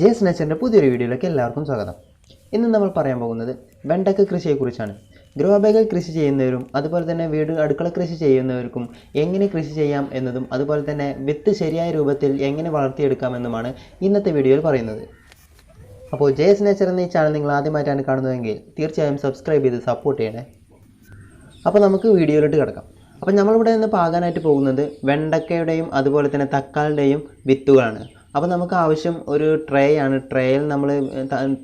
ജേസ് നേച്ചറിന്റെ പുതിയൊരു വീഡിയോയിലേക്ക് എല്ലാവർക്കും സ്വാഗതം. ഇന്ന് നമ്മൾ പറയാൻ പോകുന്നത് വെണ്ടക്ക കൃഷിയെക്കുറിച്ചാണ്. ഗ്രോ കൃഷി ചെയ്യുന്നവരും അതുപോലെ തന്നെ വീട് അടുക്കള കൃഷി ചെയ്യുന്നവർക്കും എങ്ങനെ കൃഷി ചെയ്യാം എന്നതും അതുപോലെ തന്നെ വിത്ത് ശരിയായ രൂപത്തിൽ എങ്ങനെ വളർത്തിയെടുക്കാമെന്നുമാണ് ഇന്നത്തെ വീഡിയോയിൽ പറയുന്നത്. അപ്പോൾ ജേസ് നേച്ചർ എന്ന ഈ ചാനൽ നിങ്ങൾ ആദ്യമായിട്ടാണ് കാണുന്നതെങ്കിൽ തീർച്ചയായും സബ്സ്ക്രൈബ് ചെയ്ത് സപ്പോർട്ട് ചെയ്യണേ. അപ്പോൾ നമുക്ക് വീഡിയോയിലോട്ട് കിടക്കാം. അപ്പോൾ നമ്മളിവിടെ നിന്ന് പാകാനായിട്ട് പോകുന്നത് വെണ്ടക്കയുടെയും അതുപോലെ തന്നെ തക്കാളിയുടെയും വിത്തുകളാണ്. അപ്പോൾ നമുക്ക് ആവശ്യം ഒരു ട്രേ ആണ്. ട്രേയിൽ നമ്മൾ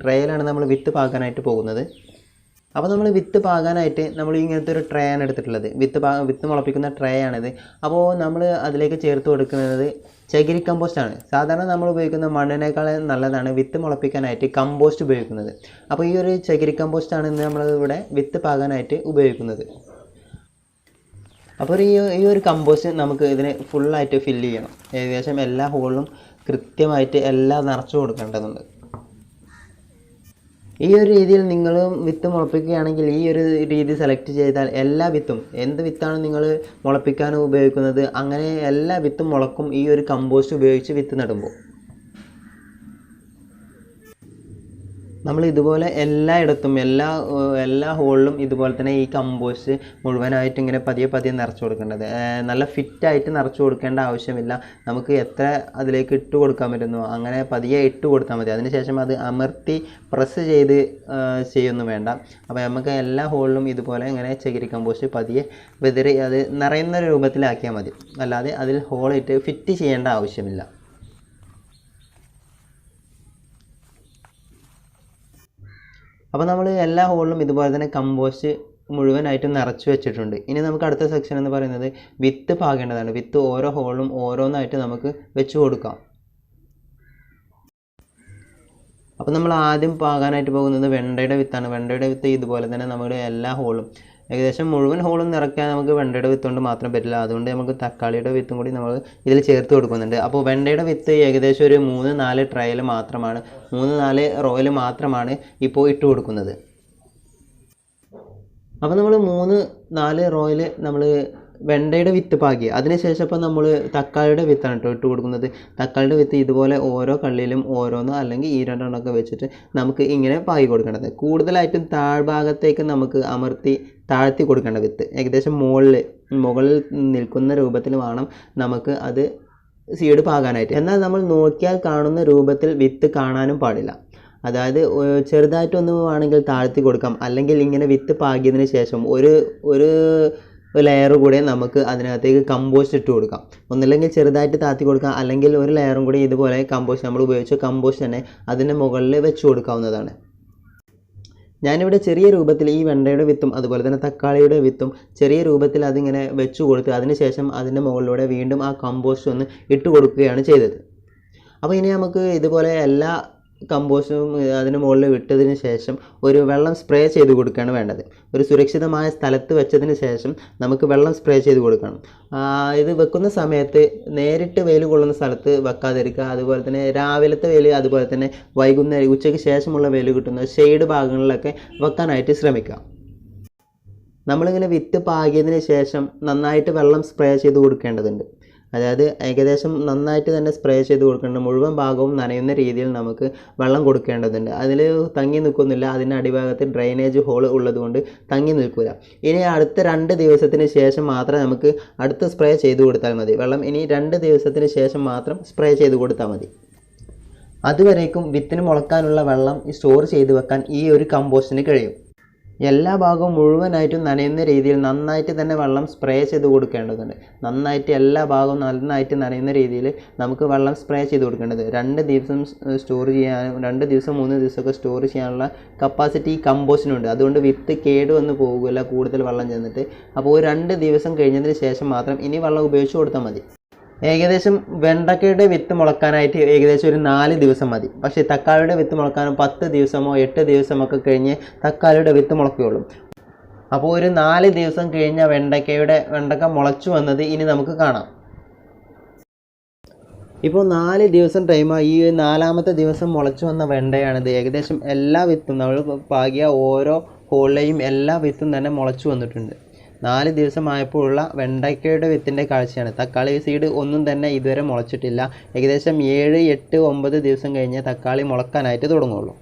ട്രേയിലാണ് നമ്മൾ വിത്ത് പാകാനായിട്ട് പോകുന്നത്. അപ്പോൾ നമ്മൾ വിത്ത് പാകാനായിട്ട് നമ്മൾ ഇങ്ങനത്തെ ഒരു ട്രേ ആണ് എടുത്തിട്ടുള്ളത്. വിത്ത് പാ വിത്ത് മുളപ്പിക്കുന്ന ട്രേ ആണിത്. അപ്പോൾ നമ്മൾ അതിലേക്ക് ചേർത്ത് കൊടുക്കുന്നത് ചകിരി കമ്പോസ്റ്റ് ആണ്. സാധാരണ നമ്മൾ ഉപയോഗിക്കുന്ന മണ്ണിനേക്കാൾ നല്ലതാണ് വിത്ത് മുളപ്പിക്കാനായിട്ട് കമ്പോസ്റ്റ് ഉപയോഗിക്കുന്നത്. അപ്പോൾ ഈ ഒരു ചകിരി കമ്പോസ്റ്റ് ആണ് നമ്മൾ ഇവിടെ വിത്ത് പാകാനായിട്ട് ഉപയോഗിക്കുന്നത്. അപ്പോൾ ഈ ഈ ഒരു കമ്പോസ്റ്റ് നമുക്ക് ഇതിനെ ഫുള്ളായിട്ട് ഫില്ല് ചെയ്യണം. ഏകദേശം എല്ലാ ഹോളിലും കൃത്യമായിട്ട് എല്ലാം നിറച്ചു കൊടുക്കേണ്ടതുണ്ട്. ഈ ഒരു രീതിയിൽ നിങ്ങൾ വിത്ത് മുളപ്പിക്കുകയാണെങ്കിൽ ഈ ഒരു രീതി സെലക്ട് ചെയ്താൽ എല്ലാ വിത്തും എന്ത് വിത്താണ് നിങ്ങൾ മുളപ്പിക്കാൻ ഉപയോഗിക്കുന്നത്? അങ്ങനെ എല്ലാ വിത്തും മുളക്കും ഈ ഒരു കമ്പോസ്റ്റ് ഉപയോഗിച്ച് വിത്ത് നടുമ്പോൾ. നമ്മൾ ഇതുപോലെ എല്ലായിടത്തും എല്ലാ എല്ലാ ഹോളിലും ഇതുപോലെ തന്നെ ഈ കമ്പോസ്റ്റ് മുഴുവനായിട്ട് ഇങ്ങനെ പതിയെ പതിയെ നിറച്ചു കൊടുക്കേണ്ടത്. നല്ല ഫിറ്റായിട്ട് നിറച്ചു കൊടുക്കേണ്ട ആവശ്യമില്ല. നമുക്ക് എത്ര അതിലേക്ക് ഇട്ട് കൊടുക്കാൻ പറ്റുന്നു? അങ്ങനെ പതിയെ ഇട്ട് കൊടുത്താൽ മതി. അതിനുശേഷം അത് അമർത്തി പ്രസ് ചെയ്ത് ചെയ്യൊന്നും വേണ്ട. അപ്പോൾ നമുക്ക് എല്ലാ ഹോളിലും ഇതുപോലെ ഇങ്ങനെ ചകിരി കമ്പോസ്റ്റ് പതിയെ വിതറി അത് നിറയുന്ന രൂപത്തിലാക്കിയാൽ മതി. അല്ലാതെ അതിൽ ഹോളിട്ട് ഫിറ്റ് ചെയ്യേണ്ട ആവശ്യമില്ല. അപ്പോൾ നമ്മൾ എല്ലാ ഹോളിലും ഇതുപോലെ തന്നെ കമ്പോസ്റ്റ് മുഴുവനായിട്ടും നിറച്ച് വെച്ചിട്ടുണ്ട്. ഇനി നമുക്ക് അടുത്ത സെക്ഷൻ എന്ന് പറയുന്നത് വിത്ത് പാകേണ്ടതാണ്. വിത്ത് ഓരോ ഹോളിലും ഓരോന്നായിട്ട് നമുക്ക് വെച്ച് കൊടുക്കാം. അപ്പോൾ നമ്മൾ ആദ്യം പാകാനായിട്ട് പോകുന്നത് വെണ്ടയുടെ വിത്താണ്. വെണ്ടയുടെ വിത്ത് ഇതുപോലെ തന്നെ നമ്മുടെ എല്ലാ ഹോളും ഏകദേശം മുഴുവൻ ഹോളും നിറയ്ക്കാൻ നമുക്ക് വെണ്ടയുടെ വിത്ത് കൊണ്ട് മാത്രം പറ്റില്ല. അതുകൊണ്ട് നമുക്ക് തക്കാളിയുടെ വിത്തും കൂടി നമ്മൾ ഇതിൽ ചേർത്ത് കൊടുക്കുന്നുണ്ട്. അപ്പോൾ വെണ്ടയുടെ വിത്ത് ഏകദേശം ഒരു മൂന്ന് നാല് ട്രയൽ മാത്രമാണ്. മൂന്ന് നാല് റോയിൽ മാത്രമാണ് ഇപ്പോൾ ഇട്ട് കൊടുക്കുന്നത്. അപ്പോൾ നമ്മൾ മൂന്ന് നാല് റോയിൽ നമ്മൾ വെണ്ടയുടെ വിത്ത് പാകി അതിനുശേഷം ഇപ്പോൾ നമ്മൾ തക്കാളിയുടെ വിത്താണ് കേട്ടോ ഇട്ട് കൊടുക്കുന്നത്. തക്കാളിയുടെ വിത്ത് ഇതുപോലെ ഓരോ കള്ളിയിലും ഓരോന്നോ അല്ലെങ്കിൽ ഈ രണ്ടെണ്ണമൊക്കെ വെച്ചിട്ട് നമുക്ക് ഇങ്ങനെ പാകി കൊടുക്കേണ്ടത്. കൂടുതലായിട്ടും താഴ്ഭാഗത്തേക്ക് നമുക്ക് അമർത്തി താഴ്ത്തി കൊടുക്കേണ്ട വിത്ത്. ഏകദേശം മുകളിൽ മുകളിൽ നിൽക്കുന്ന രൂപത്തിൽ വേണം നമുക്ക് അത് സീഡ് പാകാനായിട്ട്. എന്നാൽ നമ്മൾ നോക്കിയാൽ കാണുന്ന രൂപത്തിൽ വിത്ത് കാണാനും പാടില്ല. അതായത് ചെറുതായിട്ടൊന്ന് വേണമെങ്കിൽ താഴ്ത്തി കൊടുക്കാം. അല്ലെങ്കിൽ ഇങ്ങനെ വിത്ത് പാകിയതിന് ശേഷം ഒരു ഒരു ലെയർ കൂടെ നമുക്ക് അതിനകത്തേക്ക് കമ്പോസ്റ്റ് ഇട്ട് കൊടുക്കാം. ഒന്നില്ലെങ്കിൽ ചെറുതായിട്ട് താത്തി കൊടുക്കാം. അല്ലെങ്കിൽ ഒരു ലെയറും കൂടി ഇതുപോലെ കമ്പോസ്റ്റ് നമ്മൾ ഉപയോഗിച്ച കമ്പോസ്റ്റ് തന്നെ അതിന്റെ മുകളിൽ വെച്ച് കൊടുക്കാവുന്നതാണ്. ഞാനിവിടെ ചെറിയ രൂപത്തിൽ ഈ വെണ്ടയുടെ വിത്തും അതുപോലെ തന്നെ തക്കാളിയുടെ വിത്തും ചെറിയ രൂപത്തിൽ അതിങ്ങനെ വെച്ച് കൊടുത്ത് അതിനുശേഷം അതിന്റെ മുകളിലൂടെ വീണ്ടും ആ കമ്പോസ്റ്റ് ഒന്ന് ഇട്ട് കൊടുക്കുകയാണ് ചെയ്തത്. അപ്പോൾ ഇനി നമുക്ക് ഇതുപോലെ എല്ലാ കമ്പോസ്റ്റും അതിന് മുകളിൽ വിട്ടതിന് ശേഷം ഒരു വെള്ളം സ്പ്രേ ചെയ്ത് കൊടുക്കുകയാണ് വേണ്ടത്. ഒരു സുരക്ഷിതമായ സ്ഥലത്ത് വെച്ചതിന് ശേഷം നമുക്ക് വെള്ളം സ്പ്രേ ചെയ്ത് കൊടുക്കണം. ഇത് വെക്കുന്ന സമയത്ത് നേരിട്ട് വെയിൽ കൊള്ളുന്ന സ്ഥലത്ത് വെക്കാതിരിക്കുക. അതുപോലെ തന്നെ രാവിലത്തെ വെയിൽ അതുപോലെ തന്നെ വൈകുന്നേരം ഉച്ചയ്ക്ക് ശേഷമുള്ള വെയിൽ കിട്ടുന്ന ഷെയ്ഡ് ഭാഗങ്ങളിലൊക്കെ വെക്കാനായിട്ട് ശ്രമിക്കുക. നമ്മളിങ്ങനെ വിത്ത് പാകിയതിന് ശേഷം നന്നായിട്ട് വെള്ളം സ്പ്രേ ചെയ്ത് കൊടുക്കേണ്ടതുണ്ട്. അതായത് ഏകദേശം നന്നായിട്ട് തന്നെ സ്പ്രേ ചെയ്ത് കൊടുക്കേണ്ട മുഴുവൻ ഭാഗവും നനയുന്ന രീതിയിൽ നമുക്ക് വെള്ളം കൊടുക്കേണ്ടതുണ്ട്. അതിൽ തങ്ങി നിൽക്കുന്നില്ല. അതിന്റെ അടിഭാഗത്ത് ഡ്രെയിനേജ് ഹോൾ ഉള്ളതുകൊണ്ട് തങ്ങി നിൽക്കില്ല ഇനി അടുത്ത രണ്ട് ദിവസത്തിന് ശേഷം മാത്രം നമുക്ക് അടുത്ത സ്പ്രേ ചെയ്ത് കൊടുത്താൽ മതി. വെള്ളം ഇനി രണ്ട് ദിവസത്തിന് ശേഷം മാത്രം സ്പ്രേ ചെയ്ത് കൊടുത്താൽ മതി. അതുവരേക്കും വിത്തിന് മുളക്കാനുള്ള വെള്ളം സ്റ്റോർ ചെയ്ത് വെക്കാൻ ഈ ഒരു കമ്പോസ്റ്റിന് കഴിയും. എല്ലാ ഭാഗവും മുഴുവനായിട്ടും നനയുന്ന രീതിയിൽ നന്നായിട്ട് തന്നെ വെള്ളം സ്പ്രേ ചെയ്ത് കൊടുക്കേണ്ടതുണ്ട്. നന്നായിട്ട് എല്ലാ ഭാഗവും നന്നായിട്ട് നനയുന്ന രീതിയിൽ നമുക്ക് വെള്ളം സ്പ്രേ ചെയ്ത് കൊടുക്കേണ്ടത് രണ്ട് ദിവസം സ്റ്റോർ ചെയ്യാനും രണ്ട് ദിവസം മൂന്ന് ദിവസമൊക്കെ സ്റ്റോർ ചെയ്യാനുള്ള കപ്പാസിറ്റി ഈ കമ്പോസ്റ്റിനുണ്ട് അതുകൊണ്ട് വിത്ത് കേടുവന്ന് പോകില്ല കൂടുതൽ വെള്ളം ചെന്നിട്ട്. അപ്പോൾ ഒരു രണ്ട് ദിവസം കഴിഞ്ഞതിന് ശേഷം മാത്രം ഇനി വെള്ളം ഉപയോഗിച്ച് കൊടുത്താൽ മതി. ഏകദേശം വെണ്ടക്കയുടെ വിത്ത് മുളക്കാനായിട്ട് ഏകദേശം ഒരു നാല് ദിവസം മതി. പക്ഷേ തക്കാളിയുടെ വിത്ത് മുളക്കാനും പത്ത് ദിവസമോ എട്ട് ദിവസമൊക്കെ കഴിഞ്ഞ് തക്കാളിയുടെ വിത്ത് മുളക്കുകയുള്ളൂ അപ്പോൾ ഒരു നാല് ദിവസം കഴിഞ്ഞ വെണ്ടക്കയുടെ വെണ്ടക്ക മുളച്ചു വന്നത് ഇനി നമുക്ക് കാണാം. ഇപ്പോൾ നാല് ദിവസം ടൈമായി ഈ നാലാമത്തെ ദിവസം മുളച്ചു വന്ന വെണ്ടയാണിത്. ഏകദേശം എല്ലാ വിത്തും നമ്മൾ പാകിയ ഓരോ ഹോളിലെയും എല്ലാ വിത്തും തന്നെ മുളച്ചു വന്നിട്ടുണ്ട്. നാല് ദിവസമായപ്പോഴുള്ള വെണ്ടയ്ക്കയുടെ വിത്തിന്റെ കാഴ്ചയാണ്. തക്കാളി സീഡ് ഒന്നും തന്നെ ഇതുവരെ മുളച്ചിട്ടില്ല. ഏകദേശം ഏഴ് എട്ട് ഒമ്പത് ദിവസം കഴിഞ്ഞ് തക്കാളി മുളക്കാനായിട്ട് തുടങ്ങുള്ളൂ.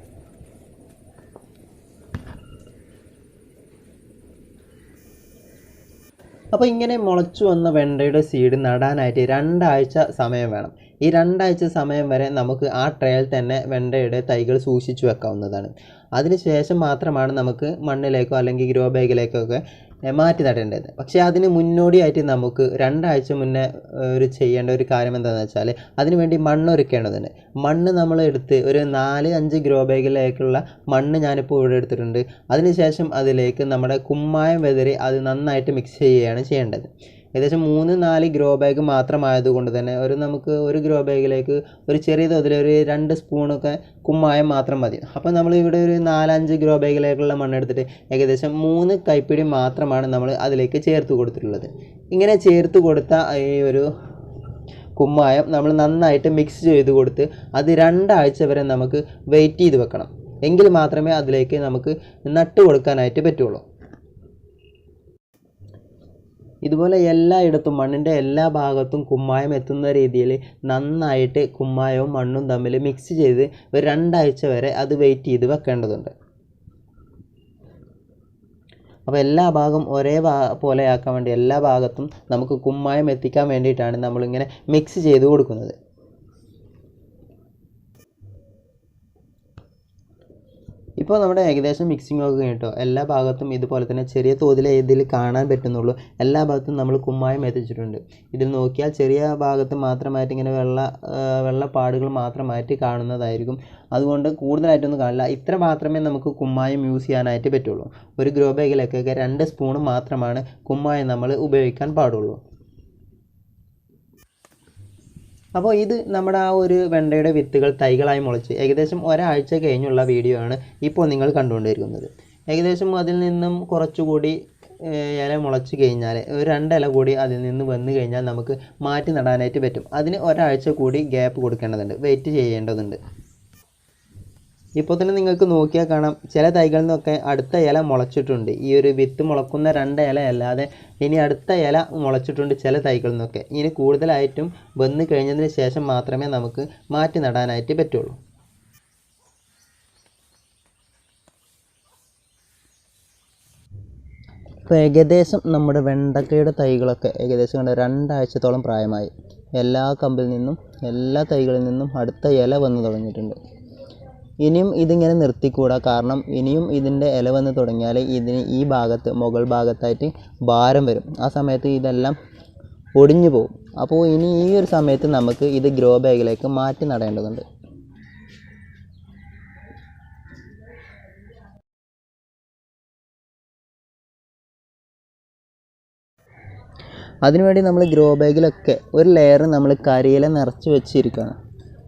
അപ്പോൾ ഇങ്ങനെ മുളച്ചു വന്ന വെണ്ടയുടെ സീഡ് നടാനായിട്ട് രണ്ടാഴ്ച സമയം വേണം. ഈ രണ്ടാഴ്ച സമയം വരെ നമുക്ക് ആ ട്രയൽ തന്നെ വെണ്ടയുടെ തൈകൾ സൂക്ഷിച്ചു വെക്കാവുന്നതാണ്. അതിനുശേഷം മാത്രമാണ് നമുക്ക് മണ്ണിലേക്കോ അല്ലെങ്കിൽ ഗ്രോ ബാഗിലേക്കോ ഒക്കെ മാറ്റി നടേണ്ടത്. പക്ഷേ അതിന് മുന്നോടിയായിട്ട് നമുക്ക് രണ്ടാഴ്ച മുന്നേ ഒരു ചെയ്യേണ്ട ഒരു കാര്യം എന്താണെന്ന് വെച്ചാൽ അതിനുവേണ്ടി മണ്ണ് ഒരുക്കേണ്ടതുണ്ട് മണ്ണ് നമ്മൾ എടുത്ത് ഒരു നാല് അഞ്ച് ഗ്രോ ബാഗിലേക്കുള്ള മണ്ണ് ഞാനിപ്പോൾ ഇവിടെ എടുത്തിട്ടുണ്ട്. അതിനുശേഷം അതിലേക്ക് നമ്മുടെ കുമ്മായം വെതറി അത് നന്നായിട്ട് മിക്സ് ചെയ്യുകയാണ് ചെയ്യേണ്ടത്. ഏകദേശം മൂന്ന് നാല് ഗ്രോ ബാഗ് മാത്രമായതുകൊണ്ട് തന്നെ ഒരു നമുക്ക് ഒരു ഗ്രോ ബാഗിലേക്ക് ഒരു ചെറിയ തോതിൽ ഒരു രണ്ട് സ്പൂണൊക്കെ കുമ്മായം മാത്രം മതി. അപ്പോൾ നമ്മൾ ഇവിടെ ഒരു നാലഞ്ച് ഗ്രോ ബാഗിലേക്കുള്ള മണ്ണെടുത്തിട്ട് ഏകദേശം മൂന്ന് കൈപ്പിടി മാത്രമാണ് നമ്മൾ അതിലേക്ക് ചേർത്ത് കൊടുത്തിട്ടുള്ളത്. ഇങ്ങനെ ചേർത്ത് കൊടുത്ത ഈ ഒരു കുമ്മായം നമ്മൾ നന്നായിട്ട് മിക്സ് ചെയ്ത് കൊടുത്ത് അത് രണ്ടാഴ്ച വരെ നമുക്ക് വെയിറ്റ് ചെയ്ത് വെക്കണം. എങ്കിൽ മാത്രമേ അതിലേക്ക് നമുക്ക് നട്ട് കൊടുക്കാനായിട്ട് പറ്റുള്ളൂ. ഇതുപോലെ എല്ലായിടത്തും മണ്ണിന്റെ എല്ലാ ഭാഗത്തും കുമ്മായം എത്തുന്ന രീതിയിൽ നന്നായിട്ട് കുമ്മായവും മണ്ണും തമ്മിൽ മിക്സ് ചെയ്ത് ഒരു രണ്ടാഴ്ച വരെ അത് വെയിറ്റ് ചെയ്ത് വെക്കേണ്ടതുണ്ട്. അപ്പോൾ എല്ലാ ഭാഗം ഒരേ ഭാ പോലെയാക്കാൻ വേണ്ടി എല്ലാ ഭാഗത്തും നമുക്ക് കുമ്മായം എത്തിക്കാൻ വേണ്ടിയിട്ടാണ് നമ്മളിങ്ങനെ മിക്സ് ചെയ്ത് കൊടുക്കുന്നത്. ഇപ്പോൾ നമ്മുടെ ഏകദേശം മിക്സിംഗ് ഒക്കെ കേട്ടോ എല്ലാ ഭാഗത്തും ഇതുപോലെ തന്നെ ചെറിയ തോതിൽ ഇതിൽ കാണാൻ പറ്റുന്നുള്ളൂ. എല്ലാ ഭാഗത്തും നമ്മൾ കുമ്മായം എത്തിച്ചിട്ടുണ്ട്. ഇതിൽ നോക്കിയാൽ ചെറിയ ഭാഗത്ത് മാത്രമായിട്ട് ഇങ്ങനെ വെള്ള വെള്ളപ്പാടുകൾ മാത്രമായിട്ട് കാണുന്നതായിരിക്കും. അതുകൊണ്ട് കൂടുതലായിട്ടൊന്നും കാണില്ല. ഇത്ര മാത്രമേ നമുക്ക് കുമ്മായം യൂസ് ചെയ്യാനായിട്ട് പറ്റുള്ളൂ. ഒരു ഗ്രോ ബാഗിലേക്കൊക്കെ രണ്ട് സ്പൂൺ മാത്രമാണ് കുമ്മായം നമ്മൾ ഉപയോഗിക്കാൻ പാടുള്ളൂ. അപ്പോൾ ഇത് നമ്മുടെ ആ ഒരു വെണ്ടയുടെ വിത്തുകൾ തൈകളായി മുളച്ച് ഏകദേശം ഒരാഴ്ച കഴിഞ്ഞുള്ള വീഡിയോ ആണ് ഇപ്പോൾ നിങ്ങൾ കണ്ടുകൊണ്ടിരിക്കുന്നത്. ഏകദേശം അതിൽ നിന്നും കുറച്ചുകൂടി ഇല മുളച്ച് കഴിഞ്ഞാൽ ഒരു രണ്ടില കൂടി അതിൽ നിന്ന് വന്നു കഴിഞ്ഞാൽ നമുക്ക് മാറ്റി നടാനായിട്ട് പറ്റും. അതിന് ഒരാഴ്ച കൂടി ഗ്യാപ്പ് കൊടുക്കേണ്ടതുണ്ട്. വെയിറ്റ് ചെയ്യേണ്ടതുണ്ട്. ഇപ്പോൾ തന്നെ നിങ്ങൾക്ക് നോക്കിയാൽ കാണാം. ചില തൈകളിൽ നിന്നൊക്കെ അടുത്ത ഇല മുളച്ചിട്ടുണ്ട്. ഈ ഒരു വിത്ത് മുളക്കുന്ന രണ്ട് ഇല അല്ലാതെ ഇനി അടുത്ത ഇല മുളച്ചിട്ടുണ്ട് ചില തൈകളിൽ നിന്നൊക്കെ. ഇനി കൂടുതലായിട്ടും വന്നു കഴിഞ്ഞതിന് ശേഷം മാത്രമേ നമുക്ക് മാറ്റി നടാനായിട്ട് പറ്റുള്ളൂ. ഇപ്പോൾ ഏകദേശം നമ്മുടെ വെണ്ടക്കയുടെ തൈകളൊക്കെ ഏകദേശം കണ്ട? രണ്ടാഴ്ചത്തോളം പ്രായമായി. എല്ലാ കമ്പിൽ നിന്നും എല്ലാ തൈകളിൽ നിന്നും അടുത്ത ഇല വന്നു തുടങ്ങിയിട്ടുണ്ട്. ഇനിയും ഇതിങ്ങനെ നിർത്തിക്കൂടാ. കാരണം ഇനിയും ഇതിന്റെ ഇല വന്ന് തുടങ്ങിയാൽ ഇതിന് ഈ ഭാഗത്ത് മുകൾ ഭാഗത്തായിട്ട് ഭാരം വരും. ആ സമയത്ത് ഇതെല്ലാം ഒടിഞ്ഞു പോകും. അപ്പോൾ ഇനി ഈ ഒരു സമയത്ത് നമുക്ക് ഇത് ഗ്രോ ബാഗിലേക്ക് മാറ്റി നടേണ്ടതുണ്ട്. അതിനുവേണ്ടി നമ്മൾ ഗ്രോ ബാഗിലൊക്കെ ഒരു ലെയർ നമ്മൾ കരിയില നിറച്ച് വെച്ചിരിക്കുകയാണ്.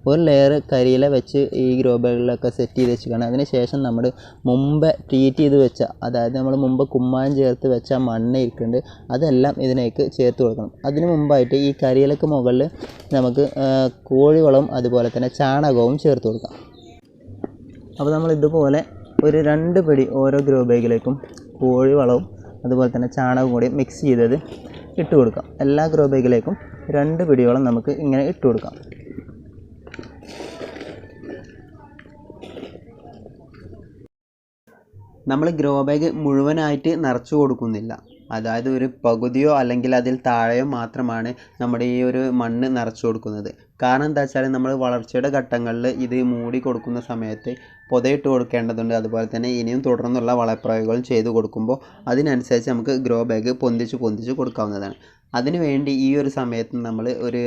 ഒരു ലെയർ കരിയില വെച്ച് ഈ ഗ്രോ ബാഗിലൊക്കെ സെറ്റ് ചെയ്ത് വെച്ചിരിക്കുകയാണ്. അതിന് ശേഷം നമ്മൾ മുമ്പ് ട്രീറ്റ് ചെയ്ത് വെച്ച അതായത് നമ്മൾ മുമ്പ് കുമ്മായം ചേർത്ത് വെച്ച മണ്ണ് ഇരിക്കുന്നുണ്ട് അതെല്ലാം ഇതിനേക്ക് ചേർത്ത് കൊടുക്കണം. അതിന് മുമ്പായിട്ട് ഈ കരിയിലക്ക് മുകളിൽ നമുക്ക് കോഴിവളവും അതുപോലെ തന്നെ ചാണകവും ചേർത്ത് കൊടുക്കാം. അപ്പോൾ നമ്മൾ ഇതുപോലെ ഒരു രണ്ട് പിടി ഓരോ ഗ്രോ ബാഗിലേക്കും കോഴിവളവും അതുപോലെ തന്നെ ചാണകവും കൂടി മിക്സ് ചെയ്തത് ഇട്ട് കൊടുക്കാം. എല്ലാ ഗ്രോ ബാഗിലേക്കും രണ്ട് പിടിയോളം നമുക്ക് ഇങ്ങനെ ഇട്ട് കൊടുക്കാം. നമ്മൾ ഗ്രോ ബാഗ് മുഴുവനായിട്ട് നിറച്ചു കൊടുക്കുന്നില്ല. അതായത് ഒരു പകുതിയോ അല്ലെങ്കിൽ അതിൽ താഴെയോ മാത്രമാണ് നമ്മുടെ ഈ ഒരു മണ്ണ് നിറച്ചു കൊടുക്കുന്നത്. കാരണം എന്താ വെച്ചാൽ നമ്മൾ വളർച്ചയുടെ ഘട്ടങ്ങളിൽ ഇത് മൂടി കൊടുക്കുന്ന സമയത്ത് പൊതയിട്ട് കൊടുക്കേണ്ടതുണ്ട്. അതുപോലെ തന്നെ ഇനിയും തുടർന്നുള്ള വളപ്രയോഗങ്ങൾ ചെയ്തു കൊടുക്കുമ്പോൾ അതിനനുസരിച്ച് നമുക്ക് ഗ്രോ ബാഗ് പൊന്തിച്ച് പൊന്തിച്ച് കൊടുക്കാവുന്നതാണ്. അതിനുവേണ്ടി ഈ ഒരു സമയത്ത് നമ്മൾ ഒരു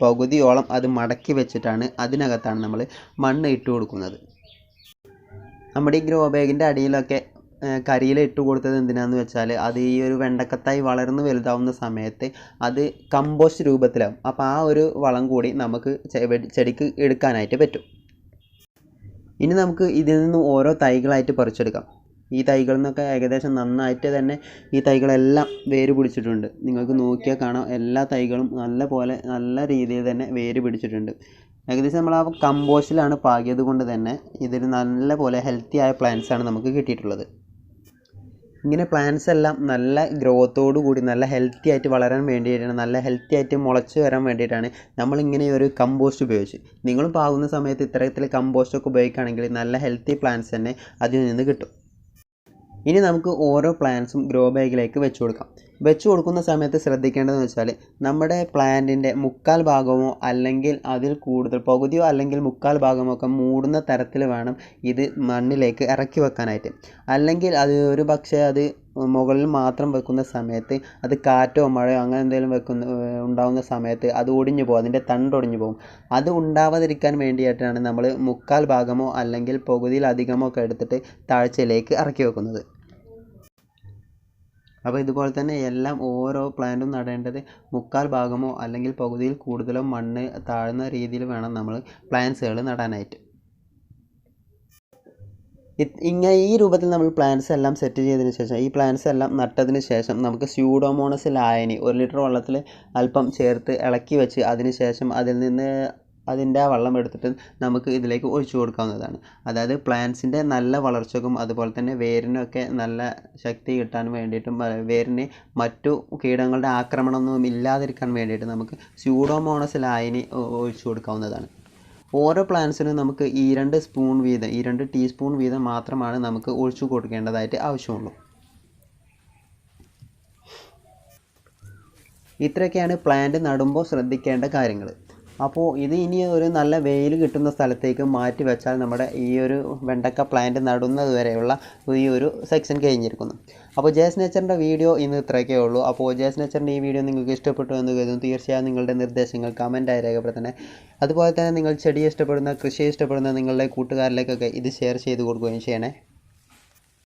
പകുതിയോളം അത് മടക്കി വെച്ചിട്ടാണ് അതിനകത്താണ് നമ്മൾ മണ്ണ് ഇട്ട് കൊടുക്കുന്നത്. നമ്മുടെ ഈ ഗ്രോ ബാഗിന്റെ അടിയിലൊക്കെ കരിയില ഇട്ട് കൊടുത്തത് എന്തിനാന്ന് വെച്ചാൽ അത് ഈ ഒരു വെണ്ടക്കത്തായി വളർന്ന് വലുതാവുന്ന സമയത്ത് അത് കമ്പോസ്റ്റ് രൂപത്തിലാവും. അപ്പോൾ ആ ഒരു വളം കൂടി നമുക്ക് ചെടിക്ക് എടുക്കാനായിട്ട് പറ്റും. ഇനി നമുക്ക് ഇതിൽ നിന്ന് ഓരോ തൈകളായിട്ട് പറിച്ചെടുക്കാം. ഈ തൈകളിൽ നിന്നൊക്കെ ഏകദേശം നന്നായിട്ട് തന്നെ ഈ തൈകളെല്ലാം വേര് പിടിച്ചിട്ടുണ്ട്. നിങ്ങൾക്ക് നോക്കിയാൽ കാണാം എല്ലാ തൈകളും നല്ല പോലെ നല്ല രീതിയിൽ തന്നെ വേര് പിടിച്ചിട്ടുണ്ട്. ഏകദേശം നമ്മൾ ആ കമ്പോസ്റ്റിലാണ് പാകിയത് കൊണ്ട് തന്നെ ഇതൊരു നല്ല പോലെ ഹെൽത്തി ആയ പ്ലാന്റ്സ് ആണ് നമുക്ക് കിട്ടിയിട്ടുള്ളത്. ഇങ്ങനെ പ്ലാന്റ്സ് എല്ലാം നല്ല ഗ്രോത്തോടു കൂടി നല്ല ഹെൽത്തി ആയിട്ട് വളരാൻ വേണ്ടിയിട്ടാണ് നല്ല ഹെൽത്തി ആയിട്ട് മുളച്ച് വരാൻ വേണ്ടിയിട്ടാണ് നമ്മളിങ്ങനെ ഒരു കമ്പോസ്റ്റ് ഉപയോഗിച്ച്. നിങ്ങളും പാകുന്ന സമയത്ത് ഇത്തരത്തിൽ കമ്പോസ്റ്റ് ഒക്കെ ഉപയോഗിക്കുകയാണെങ്കിൽ നല്ല ഹെൽത്തി പ്ലാന്റ്സ് തന്നെ അതിൽ നിന്ന് കിട്ടും. ഇനി നമുക്ക് ഓരോ പ്ലാന്റ്സും ഗ്രോ ബാഗിലേക്ക് വെച്ച് കൊടുക്കാം. വെച്ച് കൊടുക്കുന്ന സമയത്ത് ശ്രദ്ധിക്കേണ്ടതെന്ന് വെച്ചാൽ നമ്മുടെ പ്ലാന്റിന്റെ മുക്കാൽ ഭാഗമോ അല്ലെങ്കിൽ അതിൽ കൂടുതൽ പകുതിയോ അല്ലെങ്കിൽ മുക്കാൽ ഭാഗമോ ഒക്കെ മൂടുന്ന തരത്തിൽ വേണം ഇത് മണ്ണിലേക്ക് ഇറക്കി വെക്കാനായിട്ട്. അല്ലെങ്കിൽ അത് ഒരു പക്ഷേ അത് മുകളിൽ മാത്രം വെക്കുന്ന സമയത്ത് അത് കാറ്റോ മഴയോ അങ്ങനെ എന്തെങ്കിലും വെക്കുന്ന ഉണ്ടാകുന്ന സമയത്ത് അത് ഒടിഞ്ഞു പോകും അതിന്റെ തണ്ട് ഒടിഞ്ഞു പോകും. അത് ഉണ്ടാവാതിരിക്കാൻ വേണ്ടിയിട്ടാണ് നമ്മൾ മുക്കാൽ ഭാഗമോ അല്ലെങ്കിൽ പകുതിയിലധികമോ ഒക്കെ എടുത്തിട്ട് താഴ്ചയിലേക്ക് ഇറക്കി വെക്കുന്നത്. അപ്പോൾ ഇതുപോലെ തന്നെ എല്ലാം ഓരോ പ്ലാന്റും നടേണ്ടത് മുക്കാൽ ഭാഗമോ അല്ലെങ്കിൽ പകുതിയിൽ കൂടുതലോ മണ്ണ് താഴ്ന്ന രീതിയിൽ വേണം നമ്മൾ പ്ലാന്റ്സുകൾ നടാനായിട്ട്. ഇങ്ങനെ ഈ രൂപത്തിൽ നമ്മൾ പ്ലാന്റ്സ് എല്ലാം സെറ്റ് ചെയ്തതിന് ശേഷം ഈ പ്ലാന്റ്സ് എല്ലാം നട്ടതിന് ശേഷം നമുക്ക് സ്യൂഡോമോണസ് ലായനി ഒരു ലിറ്റർ വെള്ളത്തിൽ അല്പം ചേർത്ത് ഇളക്കി വെച്ച് അതിന് ശേഷം അതിൽ നിന്ന് അതിന്റെ ആ വെള്ളം എടുത്തിട്ട് നമുക്ക് ഇതിലേക്ക് ഒഴിച്ചു കൊടുക്കാവുന്നതാണ്. അതായത് പ്ലാന്റ്സിന്റെ നല്ല വളർച്ചക്കും അതുപോലെ തന്നെ വേരിനൊക്കെ നല്ല ശക്തി കിട്ടാൻ വേണ്ടിയിട്ടും വേരിന് മറ്റു കീടങ്ങളുടെ ആക്രമണമൊന്നും ഇല്ലാതിരിക്കാൻ വേണ്ടിയിട്ട് നമുക്ക് സ്യൂഡോമോണസ് ലായനി ഒഴിച്ചു കൊടുക്കാവുന്നതാണ്. ഓരോ പ്ലാന്റ്സിനും നമുക്ക് ഈ രണ്ട് സ്പൂൺ വീതം ഈ രണ്ട് ടീസ്പൂൺ വീതം മാത്രമാണ് നമുക്ക് ഒഴിച്ചു കൊടുക്കേണ്ടതായിട്ട് ആവശ്യമുള്ളൂ. ഇത്രയൊക്കെയാണ് പ്ലാന്റ് നടുമ്പോൾ ശ്രദ്ധിക്കേണ്ട കാര്യങ്ങൾ അപ്പോൾ ഇത് ഇനി ഒരു നല്ല വെയിൽ കിട്ടുന്ന സ്ഥലത്തേക്ക് മാറ്റി വെച്ചാൽ നമ്മുടെ ഈ ഒരു വെണ്ടക്ക പ്ലാന്റ് നടുന്നത് വരെയുള്ള ഈ ഒരു സെക്ഷൻ കഴിഞ്ഞിരിക്കുന്നു. അപ്പോൾ ജേസ് നേച്ചറിന്റെ വീഡിയോ ഇന്ന് ഇത്രയൊക്കെ ഉള്ളൂ. അപ്പോൾ ജേസ് നേച്ചറിന്റെ ഈ വീഡിയോ നിങ്ങൾക്ക് ഇഷ്ടപ്പെട്ടു എന്ന് കരുതുന്നു. തീർച്ചയായും നിങ്ങളുടെ നിർദ്ദേശങ്ങൾ കമന്റായി രേഖപ്പെടുത്തണേ. അതുപോലെ തന്നെ നിങ്ങൾ ചെടി ഇഷ്ടപ്പെടുന്ന കൃഷി ഇഷ്ടപ്പെടുന്ന നിങ്ങളുടെ കൂട്ടുകാരിലേക്കൊക്കെ ഇത് ഷെയർ ചെയ്ത് കൊടുക്കുകയും ചെയ്യണേ.